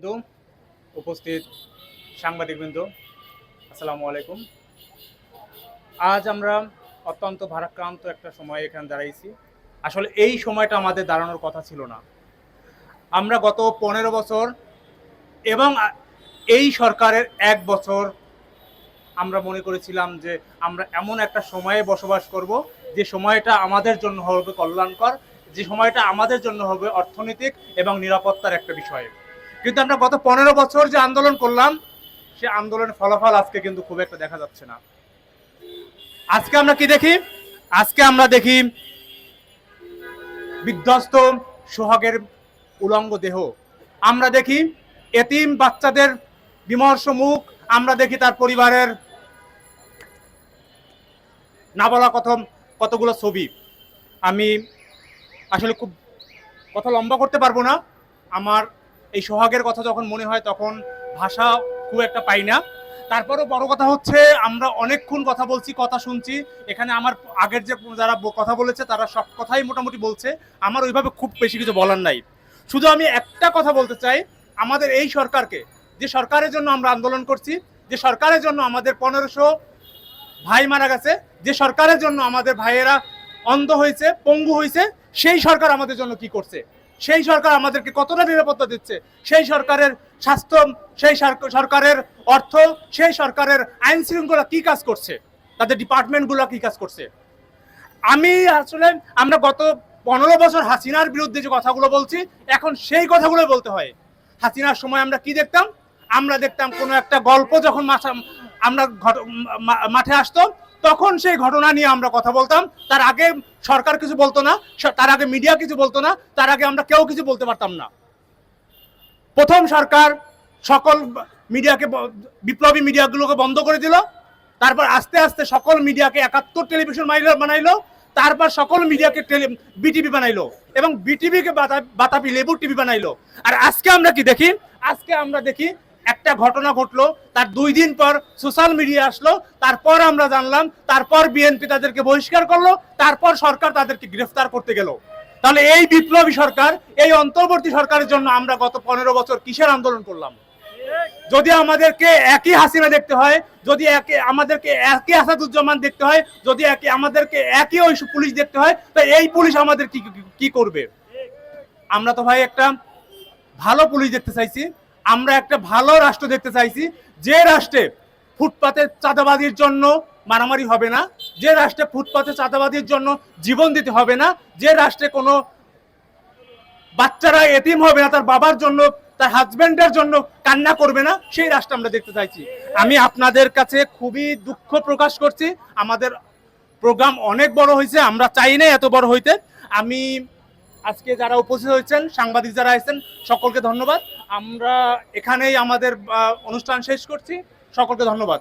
কিন্তু উপস্থিত সাংবাদিকবৃন্দ, আসসালামু আলাইকুম। আজ আমরা অত্যন্ত ভারাক্রান্ত একটা সময় এখানে দাঁড়াইছি। আসলে এই সময়টা আমাদের দাঁড়ানোর কথা ছিল না। আমরা গত পনেরো বছর এবং এই সরকারের এক বছর আমরা মনে করেছিলাম যে আমরা এমন একটা সময়ে বসবাস করব, যে সময়টা আমাদের জন্য হবে কল্যাণকর, যে সময়টা আমাদের জন্য হবে অর্থনৈতিক এবং নিরাপত্তার একটা বিষয়। কিন্তু আমরা গত পনেরো বছর যে আন্দোলন করলাম, সে আন্দোলনের ফলাফল আজকে কিন্তু খুব একটা দেখা যাচ্ছে না। আজকে আমরা কি দেখি? আজকে আমরা দেখি বিধ্বস্ত সোহাগের উলঙ্গ দেহ। আমরা দেখি এতিম বাচ্চাদের বিমর্ষ মুখ, আমরা দেখি তার পরিবারের না বলা কত, কতগুলো ছবি। আমি আসলে খুব কথা লম্বা করতে পারব না। আমার এই সোহাগের কথা যখন মনে হয় তখন ভাষা খুব একটা পাই না। তারপরও বড় কথা হচ্ছে, আমরা অনেকক্ষণ কথা বলছি, কথা শুনছি। এখানে আমার আগের যে যারা কথা বলেছে, তারা সব কথাই মোটামুটি বলছে। আমার ওইভাবে খুব বেশি কিছু বলার নাই। শুধু আমি একটা কথা বলতে চাই, আমাদের এই সরকারকে, যে সরকারের জন্য আমরা আন্দোলন করছি, যে সরকারের জন্য আমাদের পনেরোশো ভাই মারা গেছে, যে সরকারের জন্য আমাদের ভাইয়েরা অন্ধ হয়েছে, পঙ্গু হয়েছে, সেই সরকার আমাদের জন্য কি করছে? সেই সরকার আমাদেরকে কতটা নিরাপত্তা দিচ্ছে? সেই সরকারের স্বাস্থ্য, সেই সরকারের অর্থ, সেই সরকারের আইন শৃঙ্খলা কি কাজ করছে? তাদের ডিপার্টমেন্টগুলো কি কাজ করছে? আমি আসলে, আমরা গত পনেরো বছর হাসিনার বিরুদ্ধে যে কথাগুলো বলছি, এখন সেই কথাগুলো বলতে হয়। হাসিনার সময় আমরা কি দেখতাম? আমরা দেখতাম কোনো একটা গল্প যখন আমরা মাঠে আসতো তখন সেই ঘটনা নিয়ে আমরা কথা বলতাম। তার আগে সরকার কিছু বলতো না তার আগে মিডিয়া কিছু বলতো না, তার আগে আমরা কেউ কিছু বলতে পারতাম না। প্রথম সরকার সকল মিডিয়াকে বিপ্লবী মিডিয়াগুলোকে বন্ধ করে দিল। তারপর আস্তে আস্তে সকল মিডিয়াকে একাত্তর টেলিভিশন বানাইলো। তারপর সকল মিডিয়াকে বিটিভি বানাইলো এবং বিটিভিকে বাতাবি লেবু টিভি বানাইলো। আর আজকে আমরা কি দেখি? আজকে আমরা দেখি একটা ঘটনা ঘটলো, তার দুই দিন পর সোশ্যাল মিডিয়া আসলো, তারপর আমরা জানলাম, তারপর বিএনপি তাদেরকে বহিষ্কার করল, তারপর সরকার তাদেরকে গ্রেফতার করতে গেল। তাহলে এই বিপ্লবী সরকার, এই অন্তর্বর্তী সরকারের জন্য আমরা গত পনেরো বছর কিসের আন্দোলন করলাম? যদি আমাদেরকে একই হাসিনা দেখতে হয়, যদি একে, আমাদেরকে একই আসাদুজ্জামান দেখতে হয়, যদি একে, আমাদেরকে একই ওই পুলিশ দেখতে হয়, তো এই পুলিশ আমাদের কি, কি- করবে? আমরা তো ভাই একটা ভালো পুলিশ দেখতে চাইছি আমরা একটা ভালো রাষ্ট্র দেখতে চাইছি। যে রাষ্ট্রে ফুটপাতে চাঁদাবাদির জন্য মারামারি হবে না, যে রাষ্ট্রে ফুটপাতে চাঁদাবাদির জন্য জীবন দিতে হবে না, যে রাষ্ট্রে কোনো বাচ্চারা এতিম হবে না, তার বাবার জন্য, তার হাজবেন্ডের জন্য কান্না করবে না, সেই রাষ্ট্র আমরা দেখতে চাইছি। আমি আপনাদের কাছে খুবই দুঃখ প্রকাশ করছি। আমাদের প্রোগ্রাম অনেক বড় হয়েছে, আমরা চাই না এত বড় হইতে। আমি আজকে যারা উপস্থিত হয়েছেন, সাংবাদিক যারা আছেন, সকলকে ধন্যবাদ। আমরা এখানেই আমাদের অনুষ্ঠান শেষ করছি। সকলকে ধন্যবাদ।